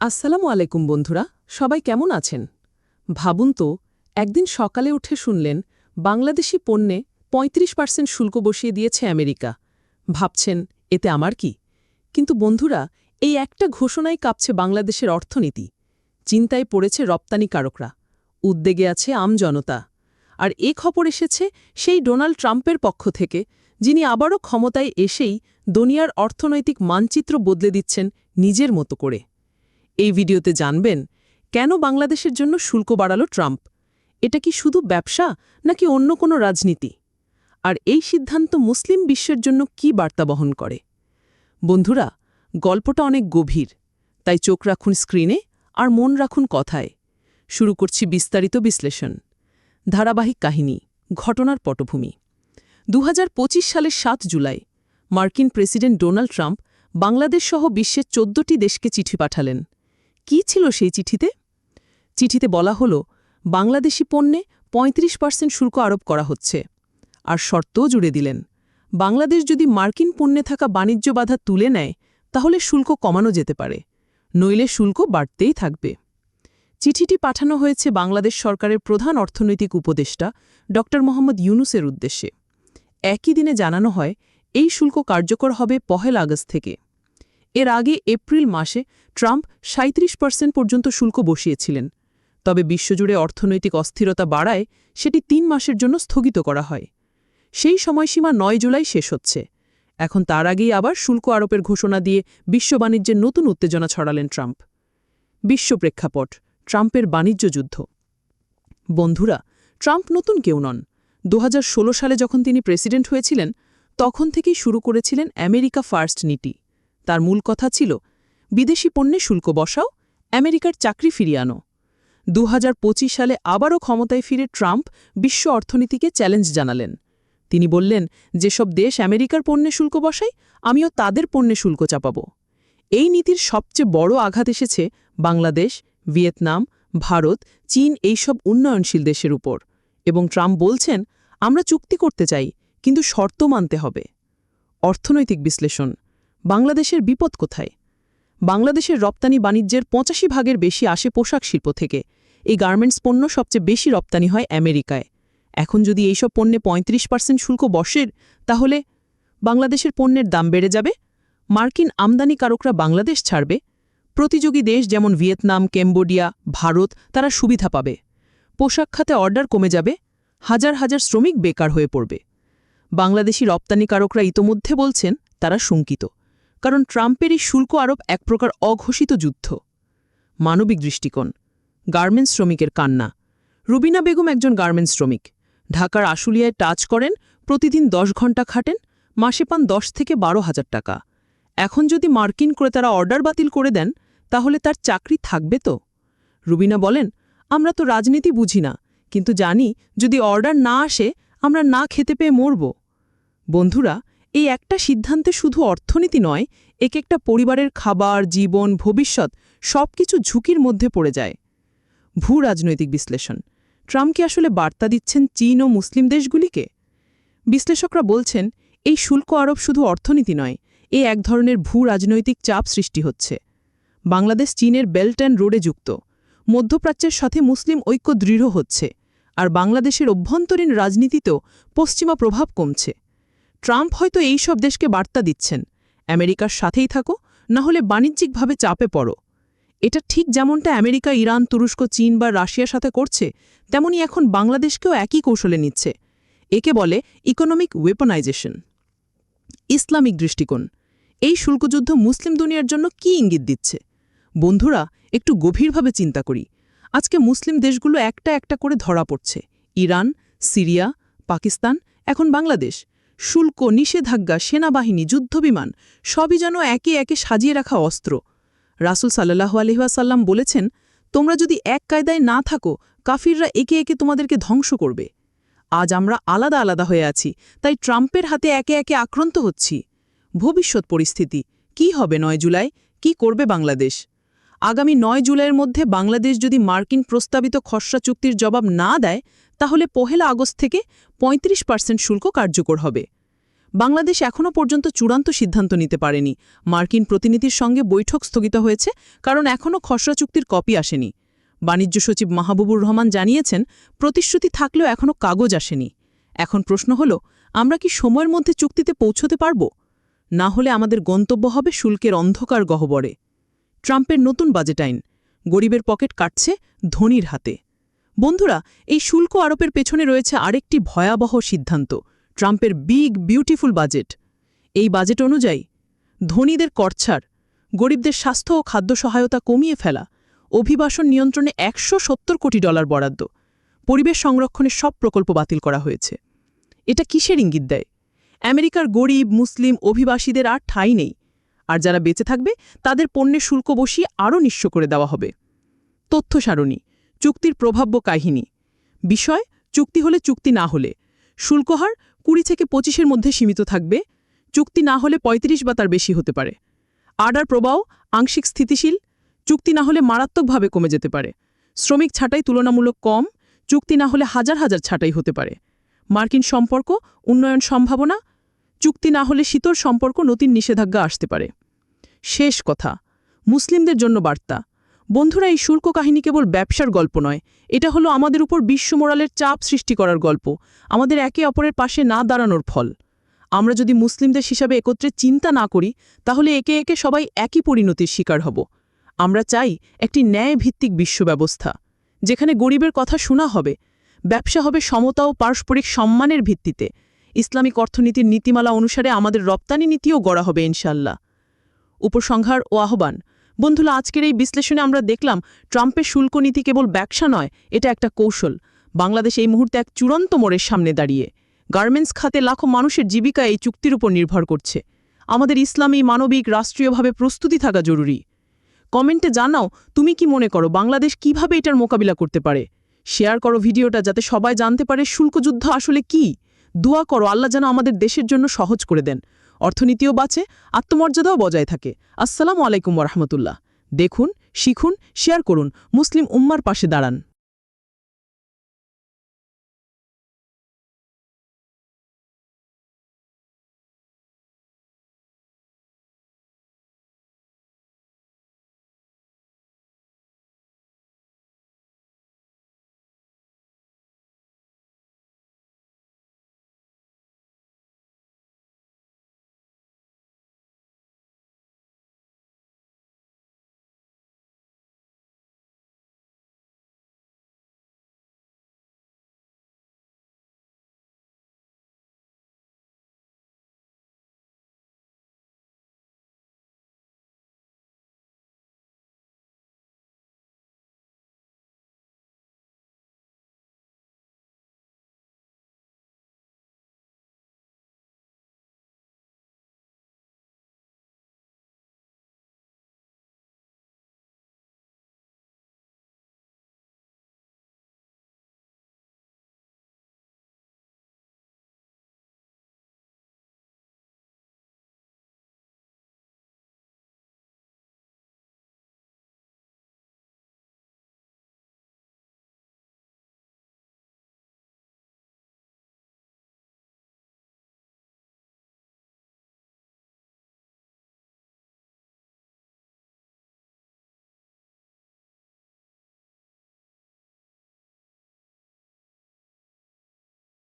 আসসালামু আলাইকুম বন্ধুরা, সবাই কেমন আছেন? ভাবুন তো, একদিন সকালে উঠে শুনলেন, বাংলাদেশি পণ্যে ৩৫ পার্সেন্ট শুল্ক বসিয়ে দিয়েছে আমেরিকা। ভাবছেন, এতে আমার কি? কিন্তু বন্ধুরা, এই একটা ঘোষণায় কাঁপছে বাংলাদেশের অর্থনীতি। চিন্তায় পড়েছে রপ্তানিকারকরা। উদ্বেগে আছে আমজনতা আর এ খবর এসেছে সেই ডোনাল্ড ট্রাম্পের পক্ষ থেকে, যিনি আবারও ক্ষমতায় এসেই দুনিয়ার অর্থনৈতিক মানচিত্র বদলে দিচ্ছেন নিজের মতো করে। এই ভিডিওতে জানবেন, কেন বাংলাদেশের জন্য শুল্ক বাড়ালো ট্রাম্প? এটা কি শুধু ব্যবসা, নাকি অন্য কোনো রাজনীতি? আর এই সিদ্ধান্ত মুসলিম বিশ্বের জন্য কি বার্তা বহন করে? বন্ধুরা, গল্পটা অনেক গভীর, তাই চোখ রাখুন স্ক্রিনে আর মন রাখুন কথায়। শুরু করছি বিস্তারিত বিশ্লেষণ। ধারাবাহিক কাহিনী, ঘটনার পটভূমি। দু হাজার পঁচিশ সালের সাত জুলাই, মার্কিন প্রেসিডেন্ট ডোনাল্ড ট্রাম্প বাংলাদেশ সহ বিশ্বের চোদ্দটি দেশকে চিঠি পাঠালেন। কি ছিল সেই চিঠিতে? চিঠিতে বলা হল, বাংলাদেশি পণ্যে ৩৫ পার্সেন্ট শুল্ক আরোপ করা হচ্ছে। আর শর্তও জুড়ে দিলেন, বাংলাদেশ যদি মার্কিন পণ্যে থাকা বাণিজ্য বাধা তুলে নেয়, তাহলে শুল্ক কমানো যেতে পারে, নইলে শুল্ক বাড়তেই থাকবে। চিঠিটি পাঠানো হয়েছে বাংলাদেশ সরকারের প্রধান অর্থনৈতিক উপদেষ্টা ড. মোহাম্মদ ইউনুসের উদ্দেশ্যে। একই দিনে জানানো হয়, এই শুল্ক কার্যকর হবে পহেল আগস্ট থেকে। এর আগে এপ্রিল মাসে ট্রাম্প সাঁত্রিশ পার্সেন্ট পর্যন্ত শুল্ক বসিয়েছিলেন। তবে বিশ্বজুড়ে অর্থনৈতিক অস্থিরতা বাড়ায় সেটি তিন মাসের জন্য স্থগিত করা হয়। সেই সময়সীমা নয় জুলাই শেষ হচ্ছে। এখন তার আগেই আবার শুল্ক আরোপের ঘোষণা দিয়ে বিশ্ব বাণিজ্যের নতুন উত্তেজনা ছড়ালেন ট্রাম্প। বিশ্ব প্রেক্ষাপট, ট্রাম্পের বাণিজ্য যুদ্ধ। বন্ধুরা, ট্রাম্প নতুন কেউ নন। দু হাজার ষোলো সালে যখন তিনি প্রেসিডেন্ট হয়েছিলেন, তখন থেকেই শুরু করেছিলেন আমেরিকা ফার্স্ট নীতি। তার মূল কথা ছিল, বিদেশি পণ্যে শুল্ক বসাও, আমেরিকার চাকরি ফিরিয়ে আনো। দু হাজার পঁচিশ সালে আবারও ক্ষমতায় ফিরে ট্রাম্প বিশ্ব অর্থনীতিকে চ্যালেঞ্জ জানালেন। তিনি বললেন, যেসব দেশ আমেরিকার পণ্যে শুল্ক বসাই আমিও তাদের পণ্যে শুল্ক চাপাব। এই নীতির সবচেয়ে বড় আঘাত এসেছে বাংলাদেশ, ভিয়েতনাম, ভারত, চীন এইসব উন্নয়নশীল দেশের উপর। এবং ট্রাম্প বলছেন, আমরা চুক্তি করতে চাই, কিন্তু শর্ত মানতে হবে। অর্থনৈতিক বিশ্লেষণ। বাংলাদেশের বিপদ কোথায়? বাংলাদেশের রপ্তানি বাণিজ্যের পঁচাশি ভাগের বেশি আসে পোশাক শিল্প থেকে। এই গার্মেন্টস পণ্য সবচেয়ে বেশি রপ্তানি হয় আমেরিকায়। এখন যদি এইসব পণ্যে ৩৫ পার্সেন্ট শুল্ক বসের তাহলে বাংলাদেশের পণ্যের দাম বেড়ে যাবে? মার্কিন আমদানিকারকরা বাংলাদেশ ছাড়বে? প্রতিযোগী দেশ যেমন ভিয়েতনাম, কেম্বোডিয়া, ভারত, তারা সুবিধা পাবে। পোশাক খাতে অর্ডার কমে যাবে, হাজার হাজার শ্রমিক বেকার হয়ে পড়বে। বাংলাদেশি রপ্তানিকারকরা ইতোমধ্যে বলছেন, তারা শঙ্কিত। কারণ ট্রাম্পের এই শুল্ক আরোপ এক প্রকার অঘোষিত যুদ্ধ। মানবিক দৃষ্টিকোণ, গার্মেন্টস শ্রমিকের কান্না। রুবিনা বেগম একজন গার্মেন্টস শ্রমিক। ঢাকার আশুলিয়ায় টাচ করেন, প্রতিদিন দশ ঘণ্টা খাটেন, মাসে পান দশ থেকে বারো হাজার টাকা। এখন যদি মার্কিন ক্রেতারা অর্ডার বাতিল করে দেন, তাহলে তার চাকরি থাকবে তো? রুবিনা বলেন, আমরা তো রাজনীতি বুঝি না, কিন্তু জানি যদি অর্ডার না আসে, আমরা না খেতে পেয়ে মরব। বন্ধুরা এই একটা সিদ্ধান্তে শুধু অর্থনীতি নয়, এক একটা পরিবারের খাবার, জীবন, ভবিষ্যৎ সব কিছু ঝুঁকির মধ্যে পড়ে যায়। ভূ রাজনৈতিক বিশ্লেষণ। ট্রাম্পকে আসলে বার্তা দিচ্ছেন চীন ও মুসলিম দেশগুলিকে? বিশ্লেষকরা বলছেন, এই শুল্ক আরোপ শুধু অর্থনীতি নয়, এ এক ধরনের ভূ রাজনৈতিক চাপ সৃষ্টি হচ্ছে। বাংলাদেশ চীনের বেল্ট অ্যান্ড রোডে যুক্ত। মধ্যপ্রাচ্যের সাথে মুসলিম ঐক্য দৃঢ় হচ্ছে, আর বাংলাদেশের অভ্যন্তরীণ রাজনীতিতেও পশ্চিমা প্রভাব কমছে। ট্রাম্প হয়তো এই সব দেশকে বার্তা দিচ্ছেন। আমেরিকার সাথেই থাকো না হলে বাণিজ্যিকভাবে চাপে পড়ো। এটা ঠিক যেমনটা আমেরিকা, ইরান, তুরস্ক, চীন বা রাশিয়ার সাথে করছে, তেমনি এখন বাংলাদেশকেও একই কৌশলে নিচ্ছে। একে বলে ইকোনমিক ওয়েপনাইজেশন ইসলামিক দৃষ্টিকোণ। এই শুল্কযুদ্ধ মুসলিম দুনিয়ার জন্য কি ইঙ্গিত দিচ্ছে? বন্ধুরা, একটু গভীরভাবে চিন্তা করি। আজকে মুসলিম দেশগুলো একটা একটা করে ধরা পড়ছে। ইরান, সিরিয়া, পাকিস্তান, এখন বাংলাদেশ। শুল্ক, নিষেধাজ্ঞা, সেনাবাহিনী, যুদ্ধবিমান, সবই যেন একে একে সাজিয়ে রাখা অস্ত্র। রাসুল সাল্লাহ আলহিহাসাল্লাম বলেছেন, তোমরা যদি এক কায়দায় না থাকো, কাফিররা একে একে তোমাদেরকে ধ্বংস করবে। আজ আমরা আলাদা আলাদা হয়ে আছি, তাই ট্রাম্পের হাতে একে একে আক্রান্ত হচ্ছি। ভবিষ্যৎ পরিস্থিতি, কি হবে নয় জুলাই? কি করবে বাংলাদেশ? আগামী নয় জুলাইয়ের মধ্যে বাংলাদেশ যদি মার্কিন প্রস্তাবিত খসড়া চুক্তির জবাব না দেয় তাহলে পহেলা আগস্ট থেকে ৩৫ পার্সেন্ট শুল্ক কার্যকর হবে। বাংলাদেশ এখনও পর্যন্ত চূড়ান্ত সিদ্ধান্ত নিতে পারেনি। মার্কিন প্রতিনিধির সঙ্গে বৈঠক স্থগিত হয়েছে, কারণ এখনও খসড়া চুক্তির কপি আসেনি। বাণিজ্য সচিব মাহবুবুর রহমান জানিয়েছেন, প্রতিশ্রুতি থাকলেও এখনও কাগজ আসেনি। এখন প্রশ্ন হল, আমরা কি সময়ের মধ্যে চুক্তিতে পৌঁছতে পারব? না হলে আমাদের গন্তব্য হবে শুল্কের অন্ধকার গহ্বরে। ট্রাম্পের নতুন বাজেট আইন, গরিবের পকেট কাটছে ধনীর হাতে। বন্ধুরা, এই শুল্ক আরোপের পেছনে রয়েছে আরেকটি ভয়াবহ সিদ্ধান্ত, ট্রাম্পের বিগ, বিউটিফুল বাজেট। এই বাজেট অনুযায়ী, ধনীদের করছাড়, গরিবদের স্বাস্থ্য ও খাদ্য সহায়তা কমিয়ে ফেলা, অভিবাসন নিয়ন্ত্রণে একশো সত্তর কোটি ডলার বরাদ্দ, পরিবেশ সংরক্ষণের সব প্রকল্প বাতিল করা হয়েছে। এটা কিসের ইঙ্গিত দেয়? আমেরিকার গরিব, মুসলিম, অভিবাসীদের আর ঠাঁই নেই, আর যারা বেঁচে থাকবে, তাদের পণ্যের শুল্ক বসিয়ে আরও নিঃস্ব করে দেওয়া হবে। তথ্য সারণী চুক্তির প্রভাব্য কাহিনী। বিষয়, চুক্তি হলে চুক্তি না হলে। শুল্কহার কুড়ি থেকে পঁচিশের মধ্যে সীমিত থাকবে। চুক্তি না হলে ৩৫ বা তার বেশি হতে পারে। আডার প্রবাহ, আংশিক স্থিতিশীল। চুক্তি না হলে মারাত্মকভাবে কমে যেতে পারে। শ্রমিক ছাঁটাই তুলনামূলক কম। চুক্তি না হলে হাজার হাজার ছাঁটাই হতে পারে। মার্কিন সম্পর্ক, উন্নয়ন সম্ভাবনা। চুক্তি না হলে শীতল সম্পর্ক নতুন নিষেধাজ্ঞা আসতে পারে। শেষ কথা। মুসলিমদের জন্য বার্তা। বন্ধুরা, এই শুল্ক কাহিনী কেবল ব্যবসার গল্প নয়, এটা হলো আমাদের উপর বিশ্ব মোরালের চাপ সৃষ্টি করার গল্প, আমাদের একে অপরের পাশে না দাঁড়ানোর ফল। আমরা যদি মুসলিমদের হিসাবে একত্রে চিন্তা না করি, তাহলে একে একে সবাই একই পরিণতির শিকার হব। আমরা চাই একটি ন্যায়ভিত্তিক বিশ্ব ব্যবস্থা যেখানে গরিবের কথা শোনা হবে, ব্যবসা হবে সমতা ও পারস্পরিক সম্মানের ভিত্তিতে। ইসলামিক অর্থনীতির নীতিমালা অনুসারে আমাদের রপ্তানি নীতিও গড়া হবে ইনশাল্লাহ উপসংহার ও আহ্বান বন্ধুরা, আজকের এই বিশ্লেষণে আমরা দেখলাম ট্রাম্পের শুল্ক নীতি কেবল ব্যবসা নয়, এটা একটা কৌশল। বাংলাদেশ এই মুহূর্তে এক চূড়ান্ত মোড়ের সামনে দাঁড়িয়ে। গার্মেন্টস খাতে লাখো মানুষের জীবিকা এই চুক্তির উপর নির্ভর করছে। আমাদের ইসলামী মানবিক, রাষ্ট্রীয়ভাবে প্রস্তুতি থাকা জরুরি। কমেন্টে জানাও, তুমি কি মনে করো, বাংলাদেশ কীভাবে এটার মোকাবিলা করতে পারে? শেয়ার করো ভিডিওটা যাতে সবাই জানতে পারে শুল্কযুদ্ধ আসলে কি। দোয়া করো, আল্লাহ যেন আমাদের দেশের জন্য সহজ করে দেন। অর্থনীতিও বাঁচে, আত্মমর্যাদাও বজায় থাকে। আসসালামু আলাইকুম রহমতুল্লাহ। দেখুন, শিখুন, শেয়ার করুন। মুসলিম উম্মার পাশে দাঁড়ান।